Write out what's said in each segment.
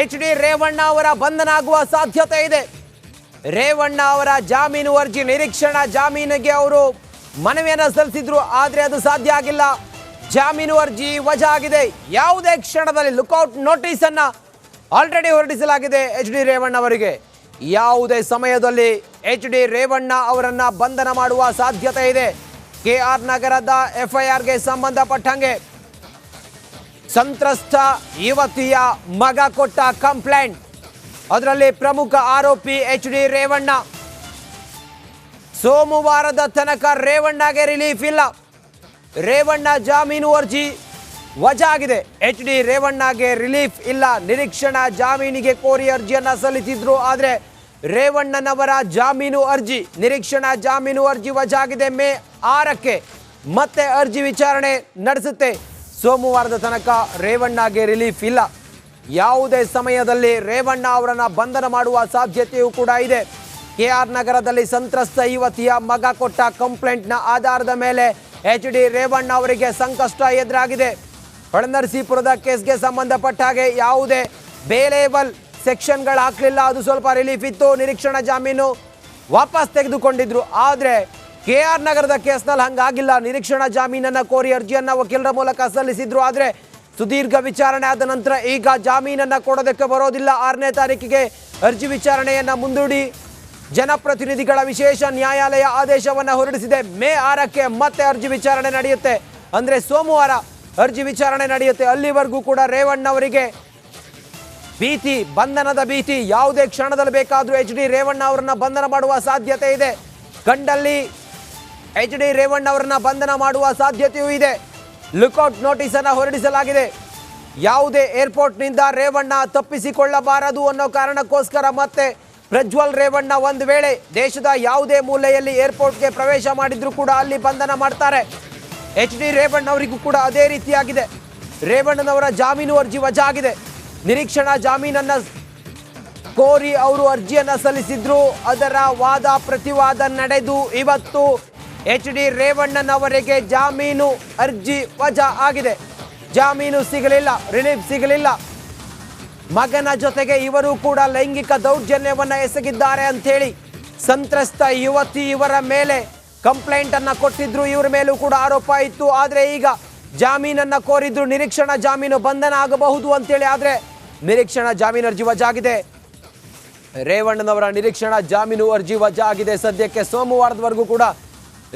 H D Revanna ಅವರ ಬಂಧನ ಆಗುವ ಸಾಧ್ಯತೆ ಇದೆ. ರೇವಣ್ಣ ಅವರ ಜಾಮೀನು ಅರ್ಜಿ ನಿರೀಕ್ಷಣಾ ಜಾಮೀನಿಗೆ ಅವರು ಮನವಿಯನ್ನು ಸಲ್ಲಿಸಿದ್ರು, ಆದರೆ ಅದು ಸಾಧ್ಯ ಆಗಿಲ್ಲ. ಜಾಮೀನು ಅರ್ಜಿ ವಜಾ ಆಗಿದೆ ಯಾವುದೇ ಕ್ಷಣದಲ್ಲಿ ಲುಕೌಟ್ ನೋಟಿಸ್ ಅನ್ನ ಆಲ್ರೆಡಿ ಹೊರಡಿಸಲಾಗಿದೆ ಎಚ್ ಡಿ ರೇವಣ್ಣ ಅವರಿಗೆ. ಯಾವುದೇ ಸಮಯದಲ್ಲಿ ಎಚ್ ಡಿ ರೇವಣ್ಣ ಅವರನ್ನ ಬಂಧನ ಮಾಡುವ ಸಾಧ್ಯತೆ ಇದೆ. ಕೆ ಆರ್ ನಗರದ ಎಫ್ಐಆರ್ಗೆ ಸಂಬಂಧಪಟ್ಟಂಗೆ ಸಂತ್ರಸ್ತ ಯುವತಿಯ ಮಗ ಕೊಟ್ಟ ಕಂಪ್ಲೇಂಟ್. ಅದರಲ್ಲಿ ಪ್ರಮುಖ ಆರೋಪಿ ಎಚ್ ಡಿ ರೇವಣ್ಣ. ಸೋಮವಾರದ ತನಕ ರೇವಣ್ಣಗೆ ರಿಲೀಫ್ ಇಲ್ಲ. ರೇವಣ್ಣ ಜಾಮೀನು ಅರ್ಜಿ ವಜಾ ಆಗಿದೆ ಎಚ್ ಡಿ ರೇವಣ್ಣಗೆ ರಿಲೀಫ್ ಇಲ್ಲ. ನಿರೀಕ್ಷಣಾ ಜಾಮೀನಿಗೆ ಕೋರಿ ಅರ್ಜಿಯನ್ನ ಸಲ್ಲಿಸಿದ್ರು. ಆದರೆ ರೇವಣ್ಣನವರ ಜಾಮೀನು ಅರ್ಜಿ, ನಿರೀಕ್ಷಣಾ ಜಾಮೀನು ಅರ್ಜಿ ವಜಾ ಆಗಿದೆ ಮೇ ಆರಕ್ಕೆ. ಮತ್ತೆ ಅರ್ಜಿ ವಿಚಾರಣೆ ನಡೆಸುತ್ತೆ. ಸೋಮವಾರದ ತನಕ ರೇವಣ್ಣಗೆ ರಿಲೀಫ್ ಇಲ್ಲ. ಯಾವುದೇ ಸಮಯದಲ್ಲಿ ರೇವಣ್ಣ ಅವರನ್ನ ಬಂಧನ ಮಾಡುವ ಸಾಧ್ಯತೆಯೂ ಕೂಡ ಇದೆ. ಕೆ ಆರ್ ನಗರದಲ್ಲಿ ಸಂತ್ರಸ್ತ ಯುವತಿಯ ಮಗ ಕೊಟ್ಟ ಕಂಪ್ಲೇಂಟ್ನ ಆಧಾರದ ಮೇಲೆ ಎಚ್ ಡಿ ರೇವಣ್ಣ ಅವರಿಗೆ ಸಂಕಷ್ಟ ಎದುರಾಗಿದೆ. ಹೊಳೆನರಸೀಪುರದ ಕೇಸ್ಗೆ ಸಂಬಂಧಪಟ್ಟ ಹಾಗೆ ಯಾವುದೇ ಬೇಲೇಬಲ್ ಸೆಕ್ಷನ್ಗಳು ಹಾಕಲಿಲ್ಲ ಅದು ಸ್ವಲ್ಪ ರಿಲೀಫ್ ಇತ್ತು, ನಿರೀಕ್ಷಣಾ ಜಾಮೀನು ವಾಪಸ್ ತೆಗೆದುಕೊಂಡಿದ್ರು. ಆದರೆ ಕೆ ಆರ್ ನಗರದ ಕೇಸ್ನಲ್ಲಿ ಹಂಗಾಗಿಲ್ಲ. ನಿರೀಕ್ಷಣಾ ಜಾಮೀನನ್ನು ಕೋರಿ ಅರ್ಜಿಯನ್ನ ವಕೀಲರ ಮೂಲಕ ಸಲ್ಲಿಸಿದ್ರು. ಆದರೆ ಸುದೀರ್ಘ ವಿಚಾರಣೆ ಆದ ನಂತರ ಈಗ ಜಾಮೀನನ್ನು ಕೊಡೋದಕ್ಕೆ ಬರೋದಿಲ್ಲ. ಆರನೇ ತಾರೀಕಿಗೆ ಅರ್ಜಿ ವಿಚಾರಣೆಯನ್ನ ಮುಂದೂಡಿ ಜನಪ್ರತಿನಿಧಿಗಳ ವಿಶೇಷ ನ್ಯಾಯಾಲಯ ಆದೇಶವನ್ನ ಹೊರಡಿಸಿದೆ. ಮೇ ಆರಕ್ಕೆ ಮತ್ತೆ ಅರ್ಜಿ ವಿಚಾರಣೆ ನಡೆಯುತ್ತೆ. ಅಂದ್ರೆ ಸೋಮವಾರ ಅರ್ಜಿ ವಿಚಾರಣೆ ನಡೆಯುತ್ತೆ. ಅಲ್ಲಿವರೆಗೂ ಕೂಡ ರೇವಣ್ಣ ಅವರಿಗೆ ಭೀತಿ, ಬಂಧನದ ಭೀತಿ ಯಾವುದೇ ಕ್ಷಣದಲ್ಲಿ ಬೇಕಾದರೂ ಎಚ್ ಡಿ ರೇವಣ್ಣ ಅವರನ್ನು ಬಂಧನ ಮಾಡುವ ಸಾಧ್ಯತೆ ಇದೆ. ಕಂಡಲ್ಲಿ ಎಚ್ ಡಿ ರೇವಣ್ಣ ಅವರನ್ನ ಬಂಧನ ಮಾಡುವ ಸಾಧ್ಯತೆಯೂ ಇದೆ. ಲುಕೌಟ್ ನೋಟಿಸ್ ಅನ್ನ ಹೊರಡಿಸಲಾಗಿದೆ. ಯಾವುದೇ ಏರ್ಪೋರ್ಟ್ನಿಂದ ರೇವಣ್ಣ ತಪ್ಪಿಸಿಕೊಳ್ಳಬಾರದು ಅನ್ನೋ ಕಾರಣಕ್ಕೋಸ್ಕರ ಮತ್ತೆ ಪ್ರಜ್ವಲ್ ರೇವಣ್ಣ ಒಂದು ವೇಳೆ ದೇಶದ ಯಾವುದೇ ಮೂಲೆಯಲ್ಲಿ ಏರ್ಪೋರ್ಟ್ಗೆ ಪ್ರವೇಶ ಮಾಡಿದ್ರು ಕೂಡ ಅಲ್ಲಿ ಬಂಧನ ಮಾಡ್ತಾರೆ. ಎಚ್ ಡಿ ರೇವಣ್ಣ ಅವರಿಗೂ ಕೂಡ ಅದೇ ರೀತಿಯಾಗಿದೆ. ರೇವಣ್ಣನವರ ಜಾಮೀನು ಅರ್ಜಿ ವಜಾ ಆಗಿದೆ ನಿರೀಕ್ಷಣಾ ಜಾಮೀನನ್ನ ಕೋರಿ ಅವರು ಅರ್ಜಿಯನ್ನು ಸಲ್ಲಿಸಿದ್ರು. ಅದರ ವಾದ ಪ್ರತಿವಾದ ನಡೆದು ಇವತ್ತು ಎಚ್ ಡಿ ರೇವಣ್ಣನವರಿಗೆ ಜಾಮೀನು ಅರ್ಜಿ ವಜಾ ಆಗಿದೆ. ಜಾಮೀನು ಸಿಗಲಿಲ್ಲ, ರಿಲೀಫ್ ಸಿಗಲಿಲ್ಲ. ಮಗನ ಜೊತೆಗೆ ಇವರು ಕೂಡ ಲೈಂಗಿಕ ದೌರ್ಜನ್ಯವನ್ನು ಎಸಗಿದ್ದಾರೆ ಅಂಥೇಳಿ ಸಂತ್ರಸ್ತ ಯುವತಿ ಇವರ ಮೇಲೆ ಕಂಪ್ಲೇಂಟನ್ನು ಕೊಟ್ಟಿದ್ರು, ಇವರ ಮೇಲೂ ಕೂಡ ಆರೋಪ ಇತ್ತು. ಆದರೆ ಈಗ ಜಾಮೀನನ್ನು ಕೋರಿದ್ರು, ನಿರೀಕ್ಷಣಾ ಜಾಮೀನು ಬಂಧನ ಆಗಬಹುದು ಅಂತೇಳಿ ಆದರೆ ನಿರೀಕ್ಷಣಾ ಜಾಮೀನು ಅರ್ಜಿ ವಜಾ ಆಗಿದೆ. ರೇವಣ್ಣನವರ ನಿರೀಕ್ಷಣಾ ಜಾಮೀನು ಅರ್ಜಿ ವಜಾ ಆಗಿದೆ. ಸದ್ಯಕ್ಕೆ ಸೋಮವಾರದವರೆಗೂ ಕೂಡ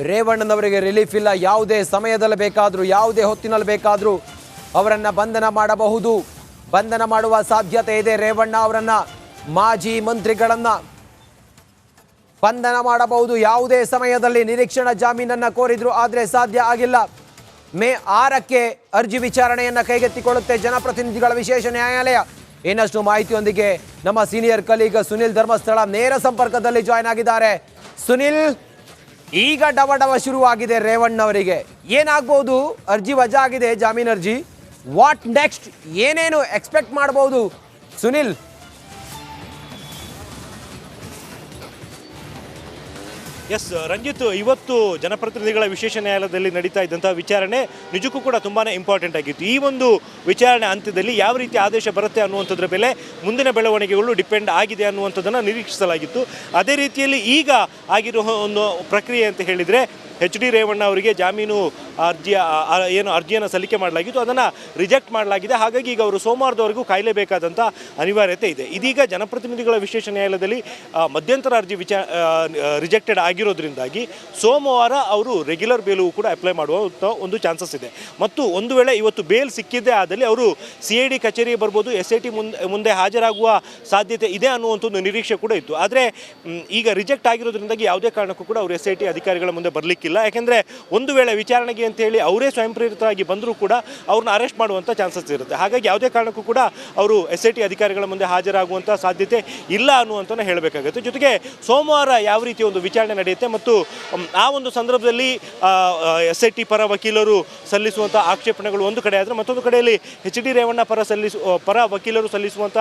ರೇವಣ್ಣನವರಿಗೆ ರಿಲೀಫ್ ಇಲ್ಲ. ಯಾವುದೇ ಸಮಯದಲ್ಲಿ ಬೇಕಾದರೂ, ಯಾವುದೇ ಹೊತ್ತಿನಲ್ಲಿ ಬೇಕಾದರೂ ಅವರನ್ನು ಬಂಧನ ಮಾಡಬಹುದು. ಬಂಧನ ಮಾಡುವ ಸಾಧ್ಯತೆ ಇದೆ. ರೇವಣ್ಣ ಅವರನ್ನು, ಮಾಜಿ ಮಂತ್ರಿಗಳನ್ನು ಬಂಧನ ಮಾಡಬಹುದು. ಯಾವುದೇ ಸಮಯದಲ್ಲಿ ನಿರೀಕ್ಷಣಾ ಜಾಮೀನನ್ನು ಕೋರಿದ್ರು ಆದರೆ ಸಾಧ್ಯ ಆಗಿಲ್ಲ. ಮೇ ಆರಕ್ಕೆ ಅರ್ಜಿ ವಿಚಾರಣೆಯನ್ನು ಕೈಗೆತ್ತಿಕೊಳ್ಳುತ್ತೆ ಜನಪ್ರತಿನಿಧಿಗಳ ವಿಶೇಷ ನ್ಯಾಯಾಲಯ. ಇನ್ನಷ್ಟು ಮಾಹಿತಿಯೊಂದಿಗೆ ನಮ್ಮ ಸೀನಿಯರ್ ಕಲೀಗ ಸುನಿಲ್ ಧರ್ಮಸ್ಥಳ ನೇರ ಸಂಪರ್ಕದಲ್ಲಿ ಜಾಯ್ನ್ ಆಗಿದ್ದಾರೆ. ಸುನಿಲ್ ಈಗ ಡವ ಡವ ಶುರುವಾಗಿದೆ ರೇವಣ್ಣ ಅವರಿಗೆ ಏನಾಗ್ಬೋದು? ಅರ್ಜಿ ವಜಾ ಆಗಿದೆ ಜಾಮೀನು ಅರ್ಜಿ. ವಾಟ್ ನೆಕ್ಸ್ಟ್ ಏನೇನು ಎಕ್ಸ್ಪೆಕ್ಟ್ ಮಾಡ್ಬೋದು? ಸುನಿಲ್ ಎಸ್ ರಂಜಿತ್, ಇವತ್ತು ಜನಪ್ರತಿನಿಧಿಗಳ ವಿಶೇಷ ನ್ಯಾಯಾಲಯದಲ್ಲಿ ನಡೀತಾ ಇದ್ದಂತಹ ವಿಚಾರಣೆ ನಿಜಕ್ಕೂ ಕೂಡ ತುಂಬಾನೇ ಇಂಪಾರ್ಟೆಂಟ್ ಆಗಿತ್ತು. ಈ ಒಂದು ವಿಚಾರಣೆ ಅಂತ್ಯದಲ್ಲಿ ಯಾವ ರೀತಿ ಆದೇಶ ಬರುತ್ತೆ ಅನ್ನುವಂಥದ್ರ ಮೇಲೆ ಮುಂದಿನ ಬೆಳವಣಿಗೆಗಳು ಡಿಪೆಂಡ್ ಆಗಿದೆ ಅನ್ನುವಂಥದ್ದನ್ನು ನಿರೀಕ್ಷಿಸಲಾಗಿತ್ತು. ಅದೇ ರೀತಿಯಲ್ಲಿ ಈಗ ಆಗಿರುವ ಒಂದು ಪ್ರಕ್ರಿಯೆ ಅಂತ ಹೇಳಿದರೆ ಎಚ್ ಡಿ ರೇವಣ್ಣ ಅವರಿಗೆ ಜಾಮೀನು ಅರ್ಜಿಯ ಏನು ಅರ್ಜಿಯನ್ನು ಸಲ್ಲಿಕೆ ಮಾಡಲಾಗಿತ್ತು, ಅದನ್ನು ರಿಜೆಕ್ಟ್ ಮಾಡಲಾಗಿದೆ. ಹಾಗಾಗಿ ಈಗ ಅವರು ಸೋಮವಾರದವರೆಗೂ ಕಾಯಲೇಬೇಕಾದಂಥ ಅನಿವಾರ್ಯತೆ ಇದೆ. ಇದೀಗ ಜನಪ್ರತಿನಿಧಿಗಳ ವಿಶೇಷ ನ್ಯಾಯಾಲಯದಲ್ಲಿ ಮಧ್ಯಂತರ ಅರ್ಜಿ ವಿಚಾ ರಿಜೆಕ್ಟೆಡ್ ಆಗಿರೋದ್ರಿಂದಾಗಿ ಸೋಮವಾರ ಅವರು ರೆಗ್ಯುಲರ್ ಬೇಲು ಕೂಡ ಅಪ್ಲೈ ಮಾಡುವಂಥ ಒಂದು ಚಾನ್ಸಸ್ ಇದೆ. ಮತ್ತು ಒಂದು ವೇಳೆ ಇವತ್ತು ಬೇಲ್ ಸಿಕ್ಕಿದ್ದೇ ಆದಲ್ಲಿ ಅವರು ಸಿ ಐ ಡಿ ಕಚೇರಿಗೆ ಬರ್ಬೋದು ಎಸ್ ಐ ಟಿ ಮುಂದೆ ಮುಂದೆ ಹಾಜರಾಗುವ ಸಾಧ್ಯತೆ ಇದೆ ಅನ್ನುವಂಥ ಒಂದು ನಿರೀಕ್ಷೆ ಕೂಡ ಇತ್ತು. ಆದರೆ ಈಗ ರಿಜೆಕ್ಟ್ ಆಗಿರೋದ್ರಿಂದಾಗಿ ಯಾವುದೇ ಕಾರಣಕ್ಕೂ ಕೂಡ ಅವರು ಎಸ್ ಐ ಟಿ ಅಧಿಕಾರಿಗಳ ಮುಂದೆ ಬರಲಿಕ್ಕಿಲ್ಲ. ಆಗೋಕ್ಕಿಲ್ಲ ಯಾಕೆಂದರೆ ಒಂದು ವೇಳೆ ವಿಚಾರಣೆಗೆ ಅಂತೇಳಿ ಅವರೇ ಸ್ವಯಂ ಪ್ರೇರಿತರಾಗಿ ಬಂದರೂ ಕೂಡ ಅವ್ರನ್ನ ಅರೆಸ್ಟ್ ಮಾಡುವಂಥ ಚಾನ್ಸಸ್ ಇರುತ್ತೆ. ಹಾಗಾಗಿ ಯಾವುದೇ ಕಾರಣಕ್ಕೂ ಕೂಡ ಅವರು ಎಸ್ ಐ ಟಿ ಅಧಿಕಾರಿಗಳ ಮುಂದೆ ಹಾಜರಾಗುವಂಥ ಸಾಧ್ಯತೆ ಇಲ್ಲ ಅನ್ನುವಂಥ ಹೇಳಬೇಕಾಗುತ್ತೆ. ಜೊತೆಗೆ ಸೋಮವಾರ ಯಾವ ರೀತಿ ಒಂದು ವಿಚಾರಣೆ ನಡೆಯುತ್ತೆ ಮತ್ತು ಆ ಒಂದು ಸಂದರ್ಭದಲ್ಲಿ ಎಸ್ ಐ ಟಿ ಪರ ವಕೀಲರು ಸಲ್ಲಿಸುವಂಥ ಆಕ್ಷೇಪಣೆಗಳು ಒಂದು ಕಡೆ ಆದರೆ ಮತ್ತೊಂದು ಕಡೆಯಲ್ಲಿ ಎಚ್ ಡಿ ರೇವಣ್ಣ ಪರ ಸಲ್ಲಿಸು ಪರ ವಕೀಲರು ಸಲ್ಲಿಸುವಂಥ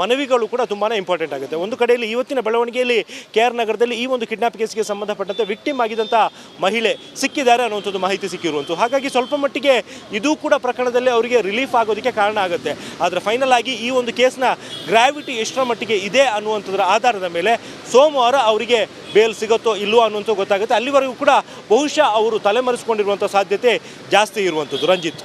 ಮನವಿಗಳು ಕೂಡ ತುಂಬಾ ಇಂಪಾರ್ಟೆಂಟ್ ಆಗುತ್ತೆ. ಒಂದು ಕಡೆಯಲ್ಲಿ ಇವತ್ತಿನ ಬೆಳವಣಿಗೆಯಲ್ಲಿ ಕೆ ನಗರದಲ್ಲಿ ಈ ಒಂದು ಕಿಡ್ನಾಪ್ ಕೇಸ್ಗೆ ಸಂಬಂಧಪಟ್ಟಂತೆ ವಿಕ್ಟಿಮ್ ಆಗಿದ್ದಂಥ ಮಹಿಳೆ ಸಿಕ್ಕಿದ್ದಾರೆ ಅನ್ನುವಂಥದ್ದು ಮಾಹಿತಿ ಸಿಕ್ಕಿರುವಂಥದ್ದು. ಹಾಗಾಗಿ ಸ್ವಲ್ಪ ಮಟ್ಟಿಗೆ ಇದು ಕೂಡ ಪ್ರಕರಣದಲ್ಲಿ ಅವರಿಗೆ ರಿಲೀಫ್ ಆಗೋದಕ್ಕೆ ಕಾರಣ ಆಗುತ್ತೆ. ಆದರೆ ಫೈನಲ್ ಆಗಿ ಈ ಒಂದು ಕೇಸ್ನ ಗ್ರಾವಿಟಿ ಎಷ್ಟರ ಮಟ್ಟಿಗೆ ಇದೆ ಅನ್ನುವಂಥದ್ರ ಆಧಾರದ ಮೇಲೆ ಸೋಮವಾರ ಅವರಿಗೆ ಬೇಲ್ ಸಿಗುತ್ತೋ ಇಲ್ಲವೋ ಅನ್ನುವಂಥ ಗೊತ್ತಾಗುತ್ತೆ. ಅಲ್ಲಿವರೆಗೂ ಕೂಡ ಬಹುಶಃ ಅವರು ತಲೆಮರೆಸಿಕೊಂಡಿರುವಂಥ ಸಾಧ್ಯತೆ ಜಾಸ್ತಿ ಇರುವಂಥದ್ದು. ರಂಜಿತ್.